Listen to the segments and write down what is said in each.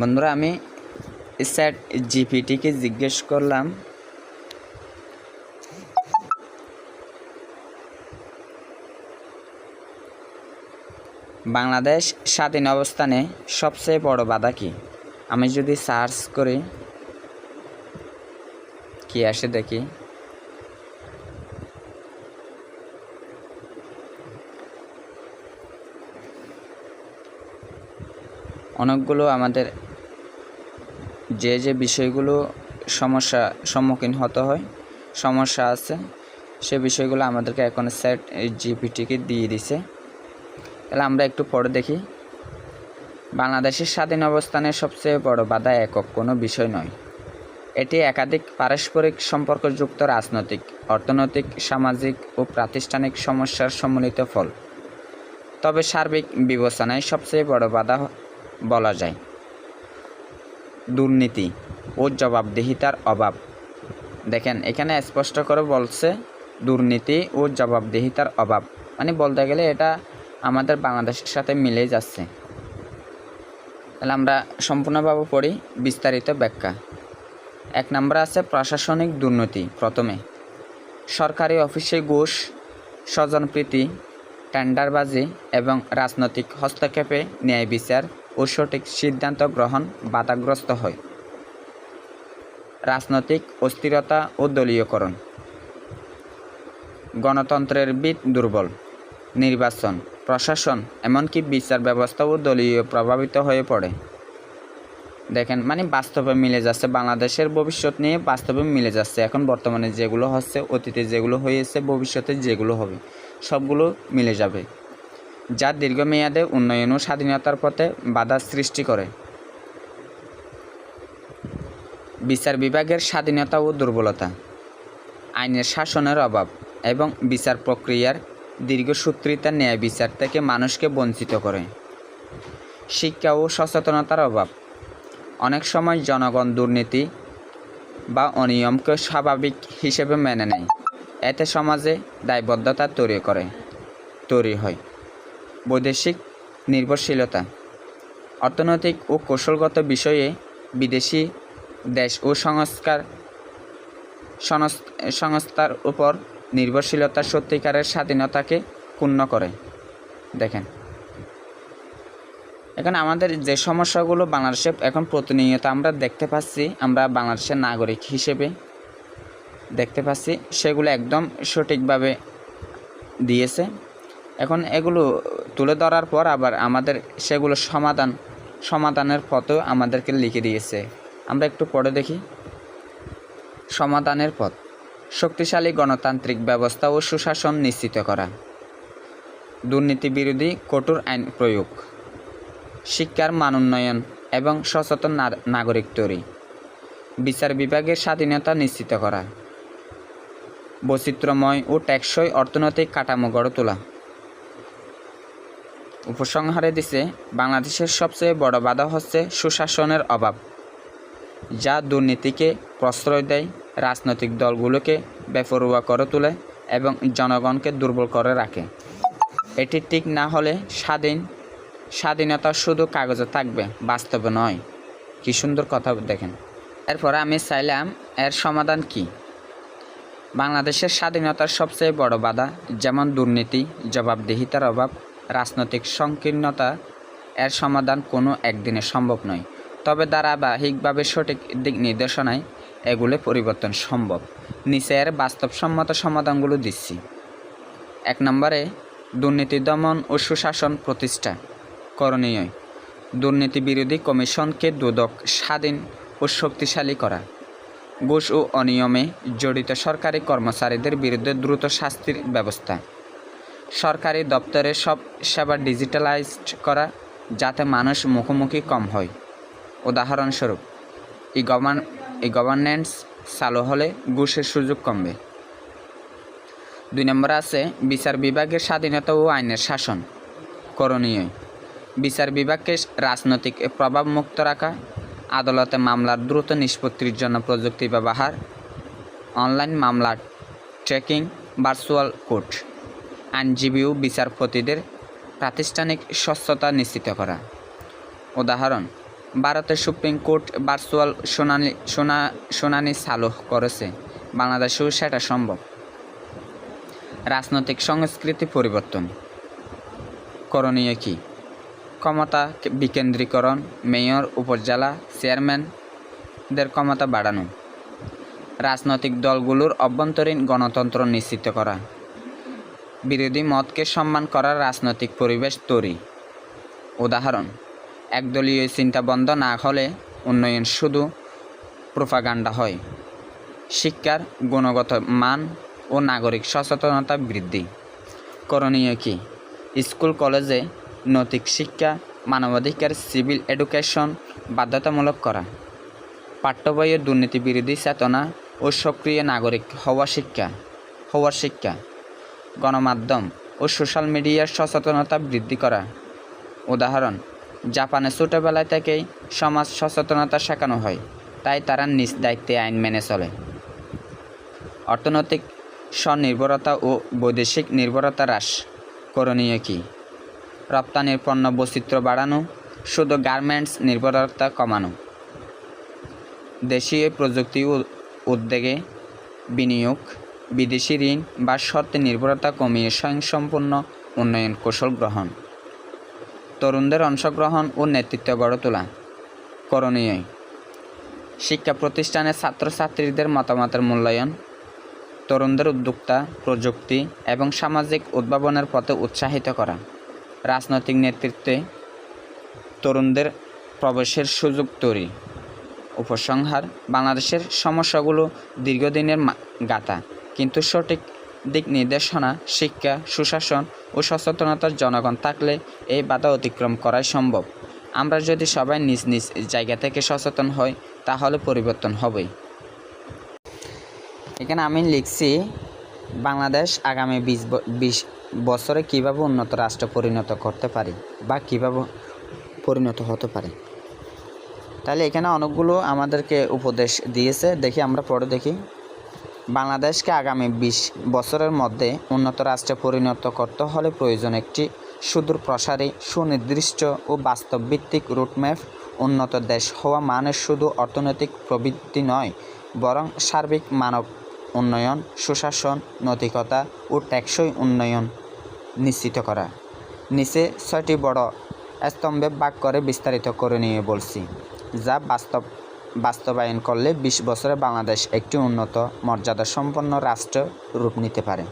বন্ধুরা, আমি স্যাট জিপিটিকে জিজ্ঞেস করলাম। বাংলাদেশ স্বাধীন অবস্থানে সবচেয়ে বড় বাধা কি? আমি যদি সার্চ করি, কি আসে দেখি। অনেকগুলো আমাদের যে যে বিষয়গুলো সমস্যা সম্মুখীন হতে হয়, সমস্যা আছে, সে বিষয়গুলো আমাদেরকে এখন সেট জিপিটিকে দিয়ে দিছে। তাহলে আমরা একটু পরে দেখি। বাংলাদেশের স্বাধীন অবস্থানের সবচেয়ে বড় বাধা একক কোনো বিষয় নয়। এটি একাধিক পারস্পরিক সম্পর্কযুক্ত রাজনৈতিক, অর্থনৈতিক, সামাজিক ও প্রাতিষ্ঠানিক সমস্যার সম্মিলিত ফল। তবে সার্বিক বিবেচনায় সবচেয়ে বড় বাধা বলা যায়। দুর্নীতি ও জবাবদিহিতার অভাব। দেখেন, এখানে স্পষ্ট করে বলছে দুর্নীতি ও জবাবদিহিতার অভাব। মানে বলতে গেলে এটা আমাদের বাংলাদেশের সাথে মিলে যাচ্ছে। তাহলে আমরা সম্পূর্ণভাবে পড়ি বিস্তারিত ব্যাখ্যা। এক নম্বর আছে প্রশাসনিক দুর্নীতি প্রথমে। সরকারি অফিসে ঘুষ, স্বজনপ্রীতি, টেন্ডারবাজি এবং রাজনৈতিক হস্তক্ষেপে ন্যায় বিচার ও সঠিক সিদ্ধান্ত গ্রহণ বাধাগ্রস্ত হয়। রাজনৈতিক অস্থিরতা ও দলীয়করণ। গণতন্ত্রের বিদ দুর্বল। নির্বাচন, প্রশাসন, এমনকি বিচার ব্যবস্থাও দলীয় প্রভাবিত হয়ে পড়ে। দেখেন মানে বাস্তবে মিলে যাচ্ছে। বাংলাদেশের ভবিষ্যৎ নিয়ে বাস্তবে মিলে যাচ্ছে। এখন বর্তমানে যেগুলো হচ্ছে, অতীতে যেগুলো হয়েছে, ভবিষ্যতে যেগুলো হবে, সবগুলো মিলে যাবে। যা দীর্ঘমেয়াদে উন্নয়ন ও স্বাধীনতার পথে বাধা সৃষ্টি করে। বিচার বিভাগের স্বাধীনতা ও দুর্বলতা, আইনের শাসনের অভাব এবং বিচার প্রক্রিয়ার দীর্ঘসূত্রিতা ন্যায় বিচার থেকে মানুষকে বঞ্চিত করে। শিক্ষা ও সচেতনতার অভাব, অনেক সময় জনগণ দুর্নীতি বা অনিয়মকে স্বাভাবিক হিসেবে মেনে নেয়। এতে সমাজে দায়বদ্ধতা তৈরি করে, তৈরি হয়। বৈদেশিক নির্ভরশীলতা, অর্থনৈতিক ও কৌশলগত বিষয়ে বিদেশি দেশ ও সংস্কার সংস- সংস্থার উপর নির্ভরশীলতা সত্যিকারের স্বাধীনতাকে ক্ষুণ্ণ করে। দেখেন। এখন আমাদের যে সমস্যাগুলো বাংলাদেশে এখন প্রতিনিয়ত আমরা দেখতে পাচ্ছি, আমরা বাংলাদেশের নাগরিক হিসেবে দেখতে পাচ্ছি, সেগুলো একদম সঠিকভাবে দিয়েছে। এখন এগুলো তুলে ধরার পর আবার আমাদের সেগুলো সমাধান, সমাধানের পথও আমাদেরকে লিখে দিয়েছে। আমরা একটু পড়ে দেখি। সমাধানের পথ, শক্তিশালী গণতান্ত্রিক ব্যবস্থা ও সুশাসন নিশ্চিত করা। দুর্নীতি বিরোধী কঠোর আইন প্রয়োগ। শিক্ষার মান উন্নয়ন এবং সচেতন নাগরিক তৈরি। বিচার বিভাগের স্বাধীনতা নিশ্চিত করা। বৈচিত্র্যময় ও টেকসই অর্থনৈতিক কাঠামো গড়ে তোলা। উপসংহারে দিছে, বাংলাদেশের সবচেয়ে বড় বাধা হচ্ছে সুশাসনের অভাব, যা দুর্নীতিকে প্রশ্রয় দেয়, রাজনৈতিক দলগুলোকে বেপরোয়া করে তোলে এবং জনগণকে দুর্বল করে রাখে। এটি ঠিক না হলে স্বাধীন, স্বাধীনতা শুধু কাগজে থাকবে, বাস্তবে নয়। কি সুন্দর কথা দেখেন। এরপরে আমি চাইলাম এর সমাধান কি? বাংলাদেশের স্বাধীনতার সবচেয়ে বড় বাধা যেমন দুর্নীতি, জবাবদিহিতার অভাব রাজনৈতিক সংকীর্ণতা এর সমাধান কোনো একদিনে সম্ভব নয়। তবে ধারাবাহিকভাবে সঠিক দিক নির্দেশনায় এগুলো পরিবর্তন সম্ভব। নিচে এর বাস্তবসম্মত সমাধানগুলো দিচ্ছি। এক নম্বরে, দুর্নীতি দমন ও সুশাসন প্রতিষ্ঠা করণীয়। দুর্নীতি বিরোধী কমিশনকে দুদক স্বাধীন ও শক্তিশালী করা। ঘুষ ও অনিয়মে জড়িত সরকারি কর্মচারীদের বিরুদ্ধে দ্রুত শাস্তির ব্যবস্থা। সরকারি দপ্তরে সব সেবা ডিজিটালাইজড করা যাতে মানুষ মুখোমুখি কম হয়। উদাহরণস্বরূপ, ই গভর্ন, ই গভর্নেন্স চালু হলে ঘুষের সুযোগ কমবে। দুই নম্বর আছে, বিচার বিভাগের স্বাধীনতা ও আইনের শাসন করণীয়। বিচার বিভাগকে রাজনৈতিক প্রভাব মুক্ত রাখা, আদালতে মামলার দ্রুত নিষ্পত্তির জন্য প্রযুক্তি ব্যবহার, অনলাইন মামলার ট্রেকিং ভার্চুয়াল কোর্ট আইনজীবী ও বিচারপতিদের প্রাতিষ্ঠানিক স্বচ্ছতা নিশ্চিত করা। উদাহরণ, ভারতের সুপ্রিম কোর্ট ভার্চুয়াল শুনানি, শুনা, শুনানি চালু করেছে। বাংলাদেশেও সেটা সম্ভব। রাজনৈতিক সংস্কৃতি পরিবর্তন। করণীয় কি? ক্ষমতা বিকেন্দ্রীকরণ, মেয়র, উপজেলা চেয়ারম্যানদের ক্ষমতা বাড়ানো। রাজনৈতিক দলগুলোর অভ্যন্তরীণ গণতন্ত্র নিশ্চিত করা। বিরোধী মতকে সম্মান করার রাজনৈতিক পরিবেশ তৈরি। উদাহরণ, একদলীয় চিন্তা বন্ধ না হলে উন্নয়ন শুধু প্রোপাগান্ডা হয়। শিক্ষার গুণগত মান ও নাগরিক সচেতনতা বৃদ্ধি। করণীয় কি? স্কুল, কলেজে নৈতিক শিক্ষা, মানবাধিকার, সিভিল এডুকেশন বাধ্যতামূলক করা। পাঠ্য বইয়ের দুর্নীতি বিরোধী চেতনা ও সক্রিয় নাগরিক হওয়া শিক্ষা। হওয়ার শিক্ষা। গণমাধ্যম ও সোশ্যাল মিডিয়ার সচেতনতা বৃদ্ধি করা। উদাহরণ, জাপানে ছোটোবেলায় থেকেই সমাজ সচেতনতা শেখানো হয়, তাই তারা নিজ দায়িত্বে আইন মেনে চলে। অর্থনৈতিক স্বনির্ভরতা ও বৈদেশিক নির্ভরতা হ্রাস করণীয় কী? রপ্তানির পণ্য বৈচিত্র্য বাড়ানো, শুধু গার্মেন্টস নির্ভরতা কমানো। দেশীয় প্রযুক্তি উদ্যোগে বিনিয়োগ বিদেশি ঋণ বা শর্তে নির্ভরতা কমিয়ে স্বয়ংসম্পূর্ণ উন্নয়ন কৌশল গ্রহণ। তরুণদের অংশগ্রহণ ও নেতৃত্ব গড়ে তোলা। করণীয়। শিক্ষা প্রতিষ্ঠানে ছাত্রছাত্রীদের মতামতের মূল্যায়ন। তরুণদের উদ্যোক্তা, প্রযুক্তি এবং সামাজিক উদ্ভাবনের পথে উৎসাহিত করা। রাজনৈতিক নেতৃত্বে তরুণদের প্রবেশের সুযোগ তৈরি। উপসংহার, বাংলাদেশের সমস্যাগুলো দীর্ঘদিনের গাথা। কিন্তু সঠিক দিক নির্দেশনা, শিক্ষা, সুশাসন ও সচেতনতার জনগণ থাকলে এই বাধা অতিক্রম করাই সম্ভব। আমরা যদি সবাই নিজ নিজ জায়গা থেকে সচেতন হই, তাহলে পরিবর্তন হবেই। এখানে আমি লিখছি, বাংলাদেশ আগামী বিশ বিশ বছরে কীভাবে উন্নত রাষ্ট্র পরিণত করতে পারি বা কীভাবে পরিণত হতে পারে? তাহলে এখানে অনেকগুলো আমাদেরকে উপদেশ দিয়েছে, দেখি আমরা পরে দেখি। বাংলাদেশকে আগামী বিশ বছরের মধ্যে উন্নত রাষ্ট্রে পরিণত করতে হলে প্রয়োজন একটি সুদূর প্রসারী, সুনির্দিষ্ট ও বাস্তবভিত্তিক রুটম্যাপ। উন্নত দেশ হওয়া মানে শুধু অর্থনৈতিক প্রবৃদ্ধি নয়, বরং সার্বিক মানব উন্নয়ন, সুশাসন, নৈতিকতা ও টেকসই উন্নয়ন নিশ্চিত করা। নিচে ছয়টি বড় স্তম্ভে বাক করে বিস্তারিত করে নিয়ে বলছি, যা বাস্তব বাস্তবায়ন করলে বিশ বছরে বাংলাদেশ একটি উন্নত মর্যাদা সম্পন্ন রাষ্ট্র রূপ নিতে পারে।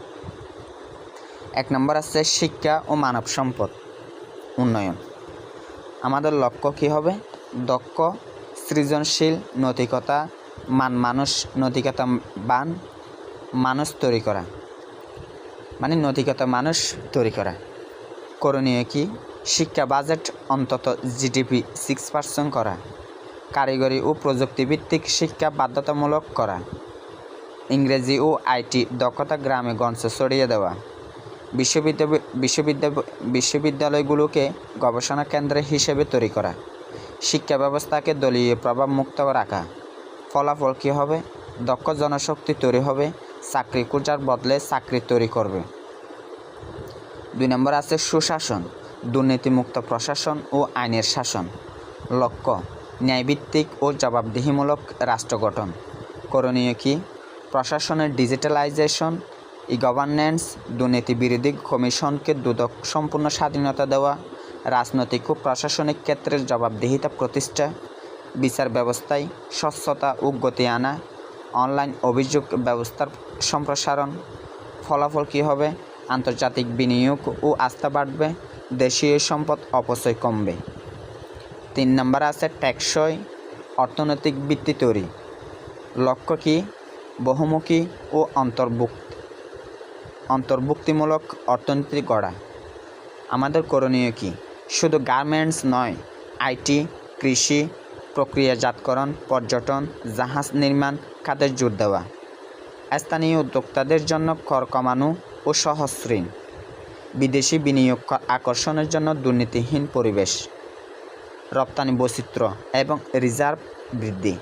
এক নম্বর আছে শিক্ষা ও মানব সম্পদ, উন্নয়ন। আমাদের লক্ষ্য কী হবে? দক্ষ, সৃজনশীল, নৈতিকতা, মান মানুষ, নৈতিকতা বান, মানুষ তৈরি করা। মানে নৈতিকতা মানুষ তৈরি করা। করণীয় কি? শিক্ষা বাজেট অন্তত জিডিপি সিক্স পার্সেন্ট করা। কারিগরি ও প্রযুক্তিভিত্তিক শিক্ষা বাধ্যতামূলক করা। ইংরেজি ও আইটি দক্ষতা গ্রামে গঞ্জে ছড়িয়ে দেওয়া। বিশ্ববিদ্যালয় বিশ্ববিদ্যালয় বিশ্ববিদ্যালয়গুলোকে গবেষণা কেন্দ্র হিসেবে তৈরি করা। শিক্ষা ব্যবস্থাকে দলীয় প্রভাব মুক্ত রাখা। ফলাফল কী হবে? দক্ষ জনশক্তি তৈরি হবে। চাকরি খোঁজার বদলে চাকরি তৈরি করবে। দুই নম্বর আছে সুশাসন। দুর্নীতিমুক্ত প্রশাসন ও আইনের শাসন। লক্ষ্য ন্যায়ভিত্তিক ও জবাবদিহিমূলক রাষ্ট্র গঠন। করণীয় কি? প্রশাসনের ডিজিটালাইজেশন ই গভর্নেন্স দুর্নীতি বিরোধী কমিশনকে দুদক সম্পূর্ণ স্বাধীনতা দেওয়া, রাজনৈতিক ও প্রশাসনিক ক্ষেত্রের জবাবদিহিতা প্রতিষ্ঠা, বিচার ব্যবস্থায় স্বচ্ছতা ও গতি আনা, অনলাইন অভিযোগ ব্যবস্থার সম্প্রসারণ। ফলাফল কী হবে? আন্তর্জাতিক বিনিয়োগ ও আস্থা বাড়বে, দেশীয় সম্পদ অপচয় কমবে। তিন নম্বর আছে টেকসই অর্থনৈতিক ভিত্তি তৈরি। লক্ষ্য কি? বহুমুখী ও অন্তর্ভুক্ত অন্তর্ভুক্তিমূলক অর্থনীতি গড়া। আমাদের করণীয় কি? শুধু গার্মেন্টস নয় আইটি কৃষি, প্রক্রিয়াজাতকরণ, পর্যটন, জাহাজ নির্মাণ খাতে জোর দেওয়া। স্থানীয় উদ্যোক্তাদের জন্য কর কমানো ও সহজ বিদেশি বিনিয়োগ আকর্ষণের জন্য দুর্নীতিহীন পরিবেশ। রপ্তানি বৈচিত্র্য এবং রিজার্ভ বৃদ্ধি।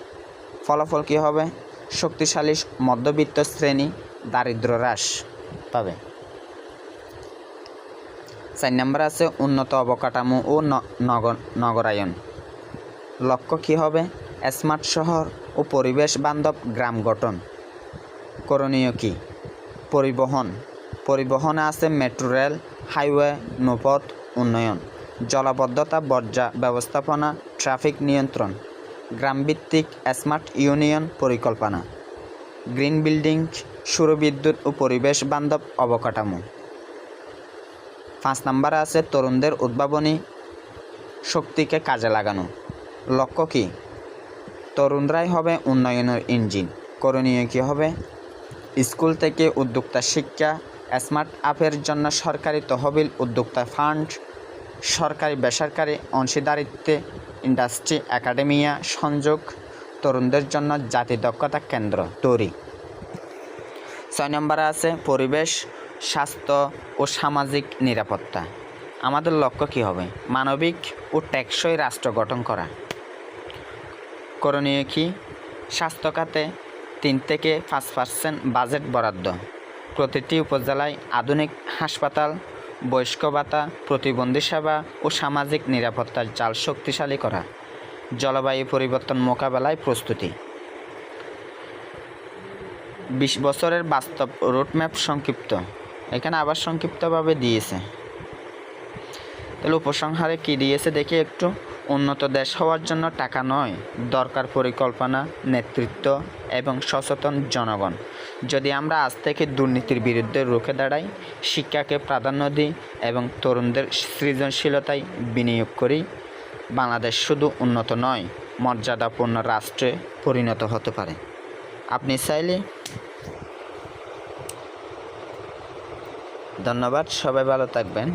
ফলাফল কী হবে? শক্তিশালী মধ্যবিত্ত শ্রেণি দারিদ্র হ্রাস পাবে। চার নম্বর আছে উন্নত অবকাঠামো ও নগরায়ন। লক্ষ্য কী হবে? স্মার্ট শহর ও পরিবেশ বান্ধব গ্রাম গঠন। করণীয় কী? পরিবহন। পরিবহনে আছে মেট্রো, রেল, হাইওয়ে, নৌপথ, উন্নয়ন। জলাবদ্ধতা, বর্জ্য ব্যবস্থাপনা, ট্রাফিক নিয়ন্ত্রণ, গ্রামভিত্তিক স্মার্ট ইউনিয়ন পরিকল্পনা, গ্রিন বিল্ডিং, সৌরবিদ্যুৎ ও পরিবেশ বান্ধব অবকাঠামো। পাঁচ নম্বরে আছে তরুণদের উদ্ভাবনী শক্তিকে কাজে লাগানো। লক্ষ্য কী? তরুণরাই হবে উন্নয়নের ইঞ্জিন। করণীয় কী হবে? স্কুল থেকে উদ্যোক্তা শিক্ষা, স্মার্ট আপের জন্য সরকারি তহবিল উদ্যোক্তা ফান্ড সরকারি বেসরকারি অংশীদারিত্বে, ইন্ডাস্ট্রি একাডেমিয়া সংযোগ, তরুণদের জন্য জাতি দক্ষতা কেন্দ্র তৈরি। ছয় নম্বরে আছে পরিবেশ, স্বাস্থ্য ও সামাজিক নিরাপত্তা। আমাদের লক্ষ্য কী হবে? মানবিক ও টেকসই রাষ্ট্র গঠন করা। করণীয় কি? স্বাস্থ্য খাতে তিন থেকে পাঁচ পার্সেন্ট বাজেট বরাদ্দ। প্রতিটি উপজেলায় আধুনিক হাসপাতাল বয়স্ক ভাতা, প্রতিবন্ধী সেবা ও সামাজিক নিরাপত্তার জাল শক্তিশালী করা। জলবায়ু পরিবর্তন মোকাবেলায় প্রস্তুতি। বিশ বছরের বাস্তব রোডম্যাপ সংক্ষিপ্ত। এখানে আবার সংক্ষিপ্তভাবে দিয়েছে। তাহলে উপসংহারে কী দিয়েছে দেখি একটু। উন্নত দেশ হওয়ার জন্য টাকা নয়, দরকার পরিকল্পনা, নেতৃত্ব এবং সচেতন জনগণ। যদি আমরা আজ থেকে দুর্নীতির বিরুদ্ধে রুখে দাঁড়াই, শিক্ষাকে প্রাধান্য দিই এবং তরুণদের সৃজনশীলতায় বিনিয়োগ করি, বাংলাদেশ শুধু উন্নত নয়, মর্যাদাপূর্ণ রাষ্ট্রে পরিণত হতে পারে। আপনি চাইলে ধন্যবাদ, সবাই ভালো থাকবেন।